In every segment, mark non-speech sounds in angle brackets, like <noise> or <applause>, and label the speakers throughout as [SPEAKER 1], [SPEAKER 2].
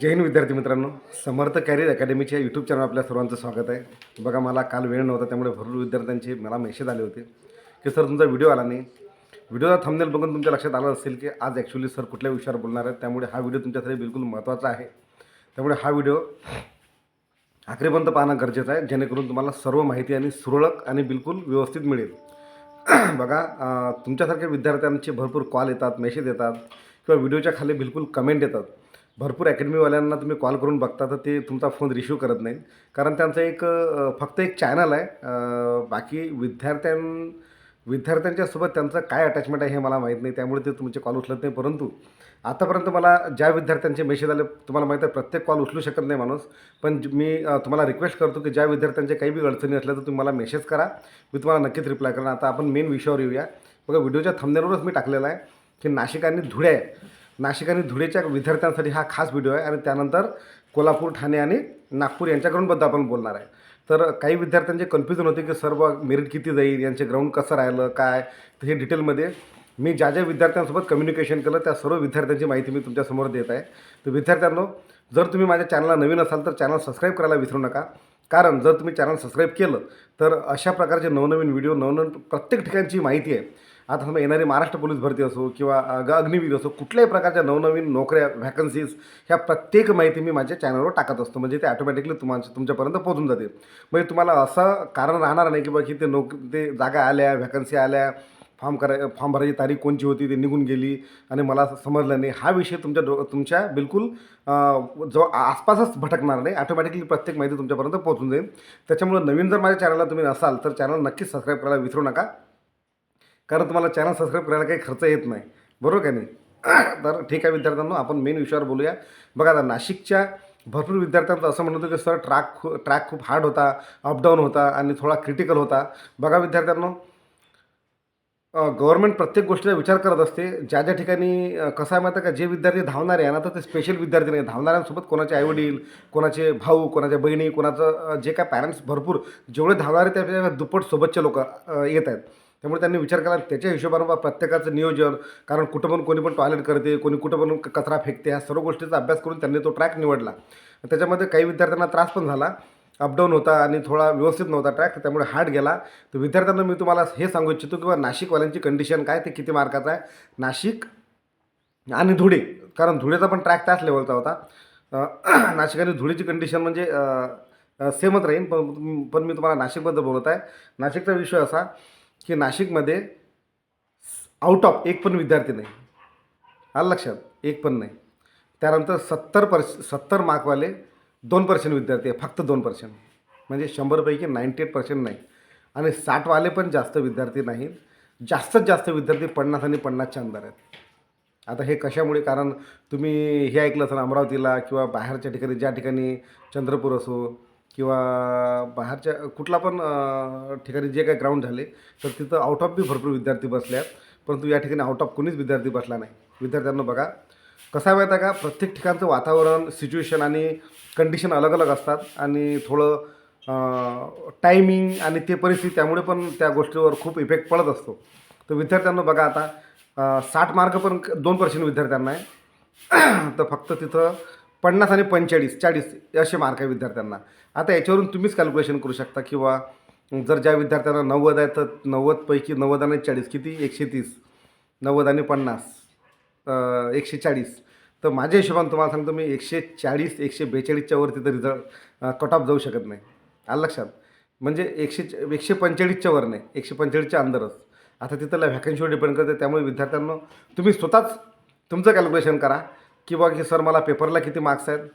[SPEAKER 1] जय हिंद विद्यार्थी मित्रांनो. समर्थ कॅरियर अकॅडमीच्या यूट्यूब चॅनल आपल्या सर्वांचं स्वागत आहे. बघा मला काल वेळ नव्हता त्यामुळे भरपूर विद्यार्थ्यांचे मला मेसेज आले होते. की सर तुमचा व्हिडिओ आला नाही. व्हिडिओचा थंबनेल बघून तुमच्या लक्षात आलं असेल की आज ॲक्च्युली सर कुठल्या विषयावर बोलणार आहेत. त्यामुळे हा व्हिडिओ तुमच्यासाठी बिलकुल महत्त्वाचा आहे. त्यामुळे हा व्हिडिओ आखरीपर्यंत पाहणं गरजेचं आहे. जेणेकरून तुम्हाला सर्व माहिती आणि सुरळक आणि बिलकुल व्यवस्थित मिळेल. <clears throat> बघा तुमच्यासारख्या विद्यार्थ्यांचे भरपूर कॉल येतात मेसेज येतात किंवा व्हिडिओच्या खाली बिलकुल कमेंट येतात. भरपूर अकॅडमीवाल्यांना तुम्ही कॉल करून बघता तर ते तुमचा फोन रिसिव्ह करत नाहीत. कारण त्यांचं एक फक्त एक चॅनल आहे. बाकी विद्यार्थ्यां विद्यार्थ्यांच्यासोबत त्यांचं काय अटॅचमेंट आहे हे मला माहीत नाही. त्यामुळे ते तुमचे कॉल उचलत नाही. परंतु आतापर्यंत मला ज्या विद्यार्थ्यांचे मेसेज आले तुम्हाला माहीत आहे प्रत्येक कॉल उचलू शकत नाही माणूस. पण मी तुम्हाला रिक्वेस्ट करतो की ज्या विद्यार्थ्यांच्या काही बी अडचणी असल्या तर तुम्ही मला मेसेज करा. मी तुम्हाला नक्कीच रिप्लाय करेन आता आपण मेन विषयावर येऊया. बघा व्हिडिओच्या थंबनेलवरच मी टाकलेला आहे की नाशिक आणि धुळे आहे नाशिक आणि धुळेच्या विद्यार्थ्यांसाठी हा खास व्हिडिओ आहे आणि त्यानंतर कोल्हापूर ठाणे आणि नागपूर यांच्याकडूनबद्दल आपण बोलणार आहे. तर काही विद्यार्थ्यांचे कन्फ्युजन होते की सर्व मेरिट किती जाईल? यांचे ग्राउंड कसं राहिलं? काय? तर हे डिटेलमध्ये मी ज्या ज्या विद्यार्थ्यांसोबत कम्युनिकेशन केलं त्या सर्व विद्यार्थ्यांची माहिती मी तुमच्यासमोर देत आहे. तर विद्यार्थ्यांनो जर तुम्ही माझ्या चॅनलला नवीन असाल तर चॅनल सबस्क्राईब करायला विसरू नका. कारण जर तुम्ही चॅनल सबस्क्राईब केलं तर अशा प्रकारचे नवनवीन व्हिडिओ नवनवीन प्रत्येक ठिकाणची माहिती आहे. आता समजा येणारी महाराष्ट्र पोलीस भरती असो किंवा ग अग्निवीर असो कुठल्याही प्रकारच्या नवनवीन नोकऱ्या व्हॅकन्सीज ह्या प्रत्येक माहिती मी माझ्या चॅनलवर टाकत असतो. म्हणजे ते ऑटोमॅटिकली तुम्हाला तुमच्यापर्यंत पोहोचून जाते म्हणजे तुम्हाला असं कारण राहणार नाही की बा की ते नोक ते जागा आल्या व्हॅकन्सी आल्या फॉर्म कराय फॉर्म भरायची तारीख कोणची होती ती निघून गेली. आणि मला समजलं नाही. हा विषय तुमच्या डो तुमच्या बिलकुल जवळ जो आसपासच भटकणार नाही. ऑटोमॅटिकली प्रत्येक माहिती तुमच्यापर्यंत पोहोचून जाईल. त्याच्यामुळे नवीन जर माझ्या चॅनलला तुम्ही नसाल तर चॅनल नक्कीच सबस्क्राईब करायला विसरू नका. कारण तुम्हाला चॅनल सबस्क्राईब करायला काही खर्च येत नाही. बरोबर का नाही? <coughs> तर ठीक आहे विद्यार्थ्यांनो आपण मेन विषयावर बोलूया. बघा आता नाशिकच्या भरपूर विद्यार्थ्यांचं असं म्हणत होतं की सर ट्रॅक खू ट्रॅक खूप हार्ड होता अपडाऊन होता आणि थोडा क्रिटिकल होता. बघा विद्यार्थ्यांनो गव्हर्नमेंट प्रत्येक गोष्टीचा विचार करत असते. ज्या ज्या ठिकाणी कसं आहे माहिती आहे का जे विद्यार्थी धावणारे आहे ना तर ते स्पेशल विद्यार्थी नाही. धावणाऱ्यांसोबत कोणाचे आईवडील कोणाचे भाऊ कोणाच्या बहिणी कोणाचं जे काय पॅरेंट्स भरपूर जेवढे धावणारे त्यापेक्षा दुप्पट सोबतचे लोक येत आहेत. त्यामुळे त्यांनी विचार केला त्याच्या हिशोबानं बा प्रत्येकाचं नियोजन कारण कुठं पण कोणी पण टॉयलेट करते कोणी कुठं पण कचरा फेकते ह्या सर्व गोष्टीचा अभ्यास करून त्यांनी तो ट्रॅक निवडला. त्याच्यामध्ये काही विद्यार्थ्यांना त्रास पण झाला. अपडाऊन होता आणि थोडा व्यवस्थित नव्हता ट्रॅक त्यामुळे हार्ड गेला. तर विद्यार्थ्यांना मी तुम्हाला हे सांगू इच्छितो किंवा नाशिकवाल्यांची कंडिशन काय ते किती मार्काचं आहे? नाशिक आणि धुळे कारण धुळेचा पण ट्रॅक त्याच लेवलचा होता. <clears throat> नाशिक आणि धुळेची कंडिशन म्हणजे सेमच राहील पण पण मी तुम्हाला नाशिकबद्दल बोलत आहे. नाशिकचा विषय असा की नाशिकमध्ये आउट ऑफ एक पण विद्यार्थी नाही. आलं लक्षात? एक पण नाही. त्यानंतर सत्तर पर्स सत्तर मार्कवाले दोन पर्सेंट विद्यार्थी आहे फक्त दोन पर्सेंट. म्हणजे शंभरपैकी नाईंटी एट पर्सेंट नाही. आणि साठवाले पण जास्त विद्यार्थी नाहीत जास्तीत जास्त विद्यार्थी पन्नास आणि पन्नासच्या अंदर आहेत. आता हे कशामुळे? कारण तुम्ही हे ऐकलं असेल अमरावतीला किंवा बाहेरच्या ठिकाणी ज्या ठिकाणी चंद्रपूर असो किंवा बाहेरच्या कुठला पण ठिकाणी जे काही ग्राउंड झाले तर तिथं आउट ऑफ बी भरपूर विद्यार्थी बसले आहेत. परंतु या ठिकाणी आउट ऑफ कोणीच विद्यार्थी बसला नाही. विद्यार्थ्यांना बघा कसा माहिती आहे का? प्रत्येक ठिकाणचं वातावरण सिच्युएशन आणि कंडिशन अलग अलग असतात. आणि थोडं टायमिंग आणि ते परिस्थिती त्यामुळे पण त्या गोष्टीवर खूप इफेक्ट पडत असतो. तर विद्यार्थ्यांना बघा आता साठ मार्क पण दोन पर्सेंट विद्यार्थ्यांना आहे. तर फक्त तिथं पन्नास आणि पंचेचाळीस चाळीस असे मार्क आहे विद्यार्थ्यांना. आता याच्यावरून तुम्हीच कॅल्क्युलेशन करू शकता किंवा जर ज्या विद्यार्थ्यांना नव्वद आहे तर नव्वदपैकी नव्वद आणि चाळीस किती? एकशे तीस. नव्वद आणि पन्नास. एकशे चाळीस. तर माझ्या हिशोबाने तुम्हाला सांगतो मी एकशे चाळीस एकशे बेचाळीसच्या वरती तर रिझल्ट कट ऑफ जाऊ शकत नाही. आलं लक्षात? म्हणजे एकशे एकशे पंचेचाळीसच्या वर नाही एकशे पंचेचाळीसच्या अंदरच. आता तिथला व्हॅकन्सीवर डिपेंड करते त्यामुळे विद्यार्थ्यांना तुम्ही स्वतःच तुमचं कॅल्क्युलेशन करा. की बा की सर मला पेपरला किती मार्क्स आहेत?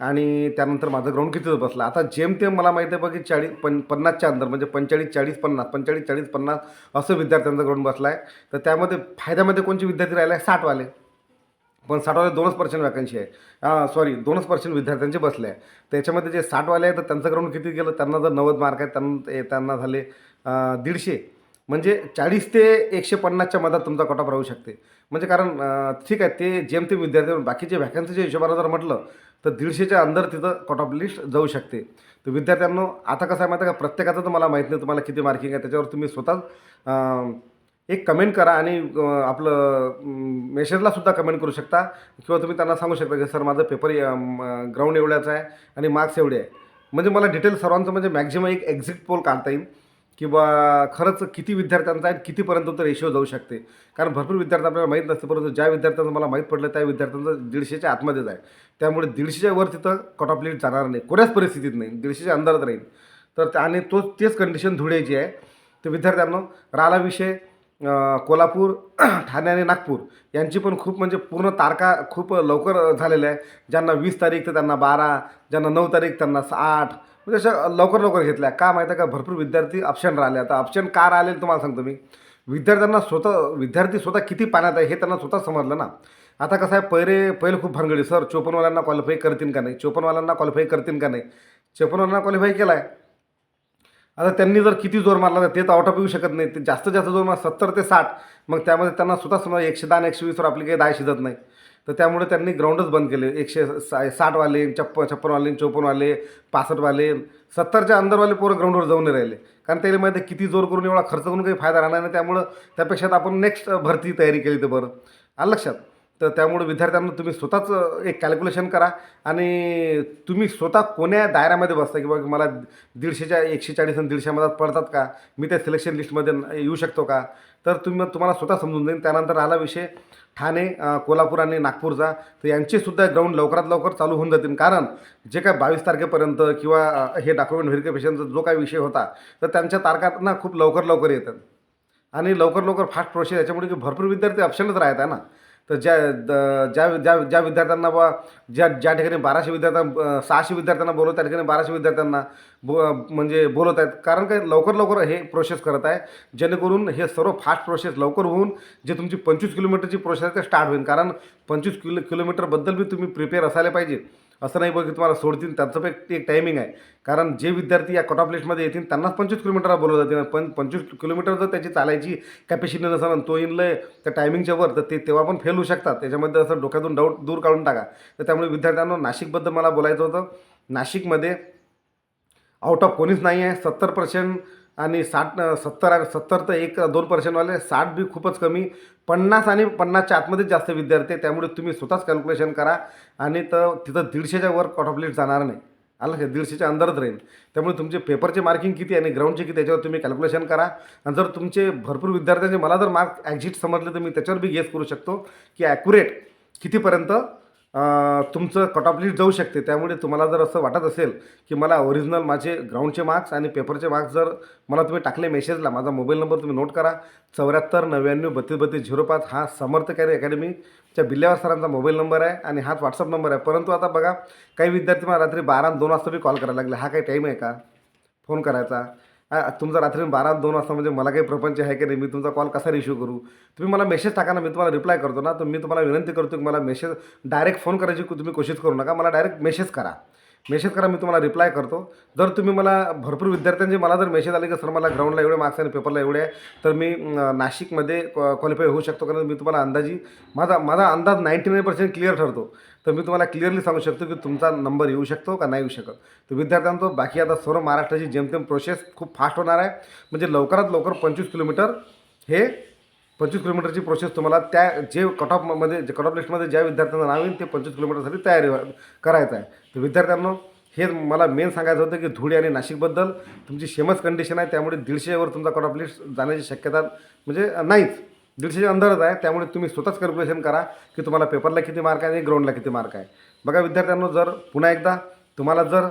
[SPEAKER 1] आणि त्यानंतर माझं ग्राउंड कितीच बसलं? आता जेमतेम मला माहिती आहे बघ की चाळीस पन पन्नासच्या अंदर म्हणजे पंचेचाळीस चाळीस पन्नास पंचेचाळीस चाळीस पन्नास असं विद्यार्थ्यांचा ग्राउंड बसला आहे तर त्यामध्ये फायद्यामध्ये कोणचे विद्यार्थी राहिले? आहे साठवाले. पण साठवाले दोनच पर्सेंट वॅकन्सी आहे. सॉरी दोनच पर्सेंट विद्यार्थ्यांचे बसले आहे. त्याच्यामध्ये जे साठवाले आहे तर त्यांचं ग्राउंड किती गेलं? त्यांना जर नव्वद मार्क आहेत त्यांना त्यांना झाले दीडशे. म्हणजे चाळीस ते एकशे पन्नासच्या मधात तुमचा कट ऑफ राहू शकते. म्हणजे कारण ठीक आहे ते जेमतेम विद्यार्थी बाकीचे व्हॅकन्सीच्या हिशोबानं जर म्हटलं तर दीडशेच्या अंदर तिथं कट ऑफ लिस्ट जाऊ शकते. तर विद्यार्थ्यांनो आता कसं आहे माहिती आहे का? प्रत्येकाचं तर मला माहीत नाही तुम्हाला किती मार्किंग आहे त्याच्यावर तुम्ही स्वतः एक कमेंट करा आणि आपलं मेसेजला सुद्धा कमेंट करू शकता. किंवा तुम्ही त्यांना सांगू शकता की सर माझं पेपर ग्राउंड एवढ्याचं आहे आणि मार्क्स एवढे आहे. म्हणजे मला डिटेल सर्वांचं म्हणजे मॅक्झिमम एक एक्झिट पोल काढता येईल. किंवा खरंच किती विद्यार्थ्यांचा आहे कितीपर्यंत तो रेशिओ जाऊ शकते? कारण भरपूर विद्यार्थी आपल्याला माहीत नसते परंतु ज्या विद्यार्थ्यांचं मला माहीत पडलं त्या विद्यार्थ्यांचं दीडशेच्या आतमध्येच आहे. त्यामुळे दीडशेच्या वर तिथं कट ऑफ लिट जाणार नाही. कोण्याच परिस्थितीत नाही. दीडशेच्या अंदरात राहील. तर आणि तोच तेच कंडिशन धुळ्याची आहे तर विद्यार्थ्यांना राहिला विषय कोल्हापूर <clears throat> ठाणे आणि नागपूर यांची पण खूप म्हणजे पूर्ण तारखा खूप लवकर झालेल्या आहे. ज्यांना वीस तारीख तर त्यांना बारा ज्यांना नऊ तारीख त्यांना आठ म्हणजे अशा लवकर लवकर घेतल्या. का माहिती आहे का? भरपूर विद्यार्थी ऑप्शन राहिले. आता ऑप्शन का राहिले तुम्हाला सांगतो मी. विद्यार्थ्यांना स्वतः विद्यार्थी स्वतः किती पाण्यात आहे हे त्यांना स्वतः समजलं ना. आता कसं आहे पहिले पहिले खूप भानगडी. सर चोपनवाल्यांना क्वालिफाय करतील का नाही? चोपनवाल्यांना क्वालिफाय करतील का नाही? चोपनवाल्यांना क्वालिफाय केला आहे आता त्यांनी जर किती जोर मारला तर ते तर आउट ऑफ येऊ शकत नाही ते जास्त जास्त जोर मार सत्तर ते साठ. मग त्यामध्ये त्यांना स्वतः समजा एकशे दहा आणि एकशे वीसवर आपली काही दाय शिजत नाही. तर त्यामुळे त्यांनी ग्राउंडच बंद केले. एकशे सा साठवाले छप्प छप्पनवाले चौपन्नवाले पासष्टवाले सत्तरच्या अंदरवाले पोरं ग्राउंडवर जाऊन नाही राहिले. कारण त्याला माहिती आहे किती जोर करून एवढा खर्च करून काही फायदा राहणार नाही. त्यामुळं त्यापेक्षा तर आपण नेक्स्ट भरती तयारी केली तर बरं. आलं लक्षात तर त्यामुळे विद्यार्थ्यांना तुम्ही स्वतःच एक कॅल्क्युलेशन करा. आणि तुम्ही स्वतः कोण्या दायऱ्यामध्ये बसता? की बाबा मला दीडशेच्या एकशे चाळीस आणि दीडशेमध्ये पडतात का? मी त्या सिलेक्शन लिस्टमध्ये येऊ शकतो का? तर तुम्ही तुम्हाला स्वतः समजून जाईल. त्यानंतर आला विषय ठाणे कोल्हापूर आणि नागपूरचा. तर यांचेसुद्धा ग्राउंड लवकरात लवकर चालू होऊन जातील. कारण जे काय बावीस तारखेपर्यंत किंवा हे डॉक्युमेंट व्हेरिफिकेशनचा जो काही विषय होता तर त्यांच्या तारखांना खूप लवकर लवकर येतात. आणि लवकर लवकर फास्ट प्रोसेस याच्यामुळे की भरपूर विद्यार्थी ऑप्शनच राहत आहे ना. तर ज्या द- ज्या ज्या ज्या विद्यार्थ्यांना बा ज्या ज्या ठिकाणी बाराशे विद्यार्थ्यांना सहाशे विद्यार्थ्यांना बोलवत त्या ठिकाणी बाराशे विद्यार्थ्यांना बो म्हणजे बोलवत आहेत. कारण काय लवकर लवकर हे प्रोसेस करत आहे. जेणेकरून हे सर्व फास्ट प्रोसेस लवकर होऊन जे तुमची पंचवीस किलोमीटरची प्रोसेस आहे ते स्टार्ट होईल. कारण पंचवीस किलो किलोमीटरबद्दल बी तुम्ही प्रिपेअर असायला पाहिजे. असं नाही बघ की तुम्हाला सोडतील त्याचं पण एक एक टायमिंग आहे. कारण जे विद्यार्थी या कट ऑफ लिस्टमध्ये येतील त्यांनाच पंचवीस किलोमीटरला बोलवलं जाते. पण पंचवीस किलोमीटर जर त्याची चालायची कॅपॅसिटी नसेल आणि तो येईल त्या टायमिंगच्या वर तर ते तेव्हा पण फेल होऊ शकतात. त्याच्यामध्ये असं डोक्यातून डाऊट दूर काढून टाका. तर त्यामुळे विद्यार्थ्यांना नाशिकबद्दल मला बोलायचं होतं. नाशिकमध्ये आउट ऑफ कोणीच नाही आहे. सत्तर पर्सेंट आणि साठ सत्तर सत्तर तर एक दोन पर्सेंटवाले साठ बी खूपच कमी. पन्नास आणि पन्नासच्या आतमध्येच जास्त विद्यार्थी आहे त्यामुळे तुम्ही स्वतःच कॅल्क्युलेशन करा. आणि तर तिथं दीडशेच्या वर कट ऑफ लिस्ट जाणार नाही. आलं का दीडशेच्या अंदरच राहील. त्यामुळे तुमचे पेपरचे मार्किंग किती आणि ग्राउंडचे किती त्याच्यावर तुम्ही कॅल्क्युलेशन करा. आणि जर तुमचे भरपूर विद्यार्थ्यांचे मला जर मार्क ॲक्झिट समजले तर मी त्याच्यावर बी गेस करू शकतो की ॲक्युरेट कितीपर्यंत तुमचं कट ऑफ लिस्ट जाऊ शकते. त्यामुळे तुम्हाला जर असं वाटत असेल की मला ओरिजिनल माझे ग्राउंडचे मार्क्स आणि पेपरचे मार्क्स जर मला तुम्ही टाकले मेसेजला माझा मोबाईल नंबर तुम्ही नोट करा. चौऱ्याहत्तर नव्याण्णव बत्तीस बत्तीस झिरो पाच हा समर्थ कॅरी अकॅडमीच्या बिल्ल्यावर सरांचा मोबाईल नंबर आहे आणि हाच व्हॉट्सअप नंबर आहे. परंतु आता बघा काही विद्यार्थी मला रात्री बारा दोन वाजता बी कॉल करायला लागले. हा काही टाईम आहे का? फोन करायचा. हा तुमचा रात्री बारा दोन वाजता म्हणजे मला काही प्रपंच आहे की नाही मी तुमचा कॉल कसा इश्यू करू? तुम्ही मला मेसेज टाका ना मी तुम्हाला रिप्लाय करतो ना तर मी तुम्हाला विनंती करतो की मला मेसेज डायरेक्ट फोन करायची तुम्ही कोशिश करू नका मला डायरेक्ट मेसेज करा. मेसेज करा मी तुम्हाला रिप्लाय करतो. जर तुम्ही मला भरपूर विद्यार्थ्यांचे मला जर मेसेज आले की सर मला ग्राउंडला एवढे मार्क्स आणि पेपरला एवढे आहे तर मी नाशिकमध्ये क्वालिफाय होऊ शकतो. कारण मी तुम्हाला अंदाजी माझा माझा अंदाज नाईंटी नाईन पर्सेंट क्लिअर ठरतो. तर मी तुम्हाला क्लिअरली सांगू शकतो की तुमचा नंबर येऊ शकतो का नाही येऊ शकत. तर विद्यार्थ्यांचं बाकी आता सर्व महाराष्ट्राची जेमतेम प्रोसेस खूप फास्ट होणार आहे. म्हणजे लवकरात लवकर पंचवीस किलोमीटर हे पंचवीस किलोमीटरची प्रोसेस तुम्हाला त्या जे कट ऑफमध्ये जे कट ऑफ लिस्टमध्ये ज्या विद्यार्थ्यांना नाव येईल ते पंचवीस किलोमीटरसाठी तयारी करायचं आहे. तर विद्यार्थ्यांना हे मला मेन सांगायचं होतं की धुळे आणि नाशिकबद्दल तुमची सेमच कंडिशन आहे त्यामुळे दीडशेवर तुमचा कट ऑफ लिस्ट जाण्याची शक्यता म्हणजे नाहीच. दीडशेच्या अंदरच आहे त्यामुळे तुम्ही स्वतःच कॅल्क्युलेशन करा की तुम्हाला पेपरला किती मार्क आहे आणि ग्राउंडला किती मार्क आहे. बघा विद्यार्थ्यांनो जर पुन्हा एकदा तुम्हाला जर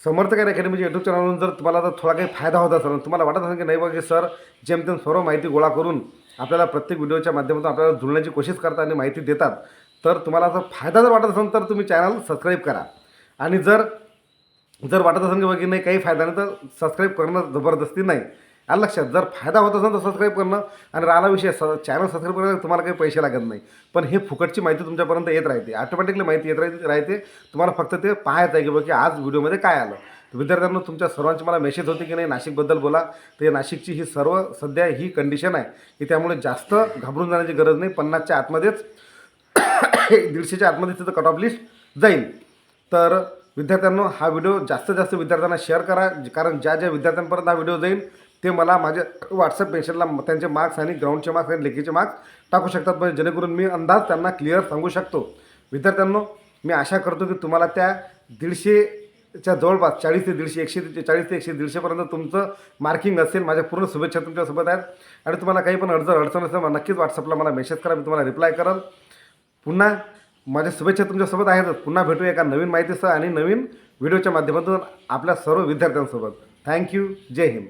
[SPEAKER 1] समर्थ काय अकॅडमीच्या युट्यूब चॅनलवरून जर तुम्हाला जर थोडा काही फायदा होत असेल तुम्हाला वाटत असेल की नाही बघा की सर जेमतेम सर्व माहिती गोळा करून आपल्याला प्रत्येक व्हिडिओच्या माध्यमातून आपल्याला जुळण्याची कोशिश करतात आणि माहिती देतात. तर तुम्हाला जर फायदा जर वाटत असेल तर तुम्ही चॅनल सबस्क्राईब करा. आणि जर जर वाटत असेल की बघी नाही काही फायदा नाही तर सबस्क्राईब करणं जबरदस्ती नाही. आलं लक्षात जर फायदा होत असेल तर सबस्क्राईब करणं. आणि राहिला विषय स चॅनल सबस्क्राईब करायला तुम्हाला काही पैसे लागत नाही. पण हे फुकटची माहिती तुमच्यापर्यंत येत राहते. ऑटोमॅटिकली माहिती येत राहते राहते. तुम्हाला फक्त ते पाहायचं आहे की बघा की आज व्हिडिओमध्ये काय आलं. विद्यार्थ्यांना तुमच्या सर्वांची मला मेसेज होती की नाही? नाशिकबद्दल बोला. तर नाशिकची ही सर्व सध्या ही कंडिशन आहे की त्यामुळे जास्त घाबरून जाण्याची गरज नाही. पन्नासच्या आतमध्येच <coughs> दीडशेच्या आतमध्ये तिथं कट ऑफ लिस्ट जाईल. तर विद्यार्थ्यांनो हा व्हिडिओ जास्तीत जास्त विद्यार्थ्यांना शेअर करा. कारण ज्या ज्या विद्यार्थ्यांपर्यंत हा व्हिडिओ जाईल ते मला माझ्या व्हॉट्सअप पेन्शनला त्यांचे मार्क्स आणि ग्राउंडचे मार्क्स आणि लेखीचे मार्क्स टाकू शकतात. म्हणजे जेणेकरून मी अंदाज त्यांना क्लिअर सांगू शकतो. विद्यार्थ्यांनो मी आशा करतो की तुम्हाला त्या दीडशे च्या जवळपास चाळीस ते दीडशे एकशे ते चाळीस ते एकशे दीडशेपर्यंत तुमचं मार्किंग असेल माझ्या पूर्ण शुभेच्छा तुमच्यासोबत आहेत. आणि तुम्हाला काही पण अडचण अडचण असेल मला नक्कीच व्हॉट्सअपला मला मेसेज करा मी तुम्हाला रिप्लाय करेल. पुन्हा माझ्या शुभेच्छा तुमच्यासोबत आहेतच पुन्हा भेटू एका नवीन माहितीसह आणि नवीन व्हिडिओच्या माध्यमातून आपल्या सर्व विद्यार्थ्यांसोबत. थँक्यू जय हिंद.